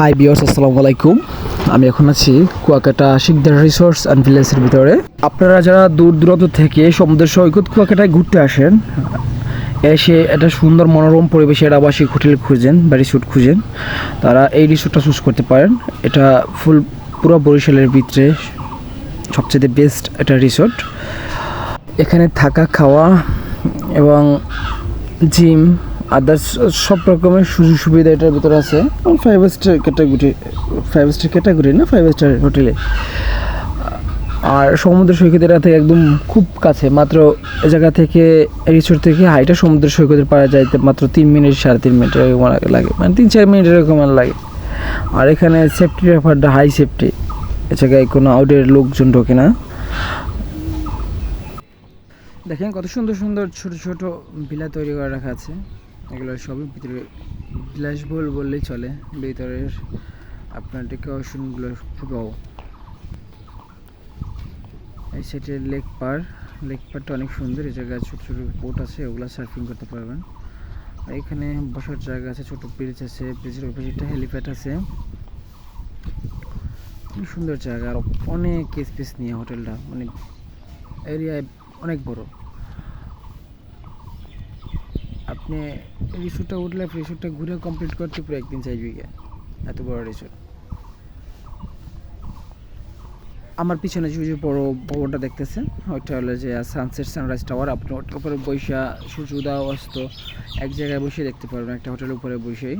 High বিয়ার্স আসসালামু আলাইকুম আমি এখন আছি কুয়াকাটা শিকদার রিসোর্স অ্যান্ড ভিলেজের ভিতরে। আপনারা যারা দূর দূরান্ত থেকে সমুদ্র সৈকত কুয়াকাটায় ঘুরতে আসেন, এসে একটা সুন্দর মনোরম পরিবেশের আবাসিক হোটেল খুঁজেন বা রিসোর্ট খুঁজেন। তারা এই রিসোর্টটা চুজ করতে পারেন। এটা ফুল, পুরো বরিশালের ভিতরে সবচেয়ে বেস্ট একটা রিসোর্ট। এখানে থাকা, খাওয়া এবং জিম আদার্স সব রকমের সুযোগ সুবিধা এটার ভিতরে আছে। Five star category five star category না ফাইভ স্টার হোটেলে আর সমুদ্র সৈকতের থেকে একদম খুব কাছে মাত্র এ জায়গা থেকে রিসোর্ট থেকে হাইটা সমুদ্র সৈকতের পাড়া যাইতে মাত্র তিন মিনিট সাড়ে তিন মিনিট এরকম লাগে মানে তিন চার মিনিট এরকম লাগে। আর এখানে সেফটি ব্যাপারটা হাই সেফটি এ জায়গায় কোনো আউটের লোকজন ঢোকে না। দেখেন কত সুন্দর সুন্দর ছোট ছোট ভিলা তৈরি করে রাখা আছে। এগুলো সবই ভিতরে বিলাসবহুল বললেই চলে। ভিতরের আপনার ডেকোরেশনগুলো খুবও এই সাইডের লেক পার। লেক পারটা অনেক সুন্দর। এই জায়গায় ছোট ছোট বোট আছে, ওগুলো সার্ফিং করতে পারবেন। আর এখানে বসার জায়গা আছে, ছোট ব্রিজ আছে। ব্রিজের উপরে একটা হেলিপ্যাড আছে। খুব সুন্দর জায়গা। আর অনেক স্পেস নিয়ে হোটেলটা। মানে এরিয়ায় অনেক বড়। আপনি রিসোর্টটা উঠলে রিসোর্টটা ঘুরে কমপ্লিট করতে পুরো একদিন চাইবে গিয়ে এত বড় রিসোর্ট আমার পিছনে যে যে বড় ভবনটা দেখতেছেন, ওইটা হলো যে সানসেট সানরাইজ টাওয়ার আপনি ওটার উপরে বৈশা সূর্য উদয় অস্ত এক জায়গায় বসে দেখতে পারবেন, একটা হোটেলের উপরে বসেই।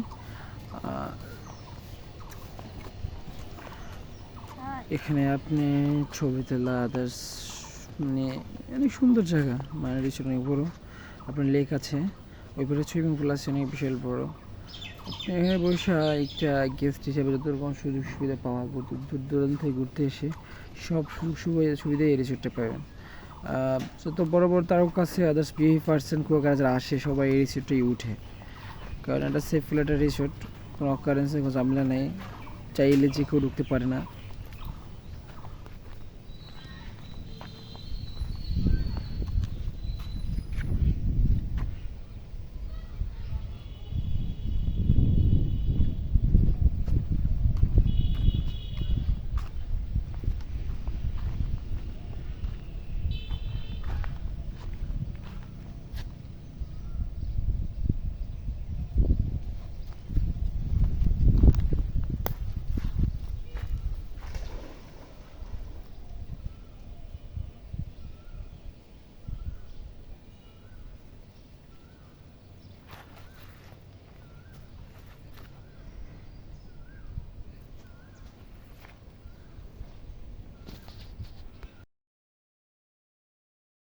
এখানে আপনি ছবি তোলা আদার্স মানে অনেক সুন্দর জায়গা মানে রিসোর্ট অনেক বড়ো। আপনার লেক আছে। পারে সুইমিং পুল আছে, অনেক বিশাল বড়। এখানে বসে একটা গেস্ট হিসেবে যত রকম সুযোগ সুবিধা পাওয়া দূর দূরান্ত থেকে ঘুরতে এসে সব সুযোগ সুবিধা সুবিধা এই রিসোর্টটা পাবেন। যত বড় বড় তারও কাছে আদার্স বিএ পার্সেন্ট কুয়াকাটা যারা আসে, সবাই এই রিসোর্টেই উঠে। কারণ এটা সেফ একটা রিসোর্ট কোনো অকারেন্সে কোনো ঝামেলা নেই। চাইলে যে কেউ ঢুকতে পারে না।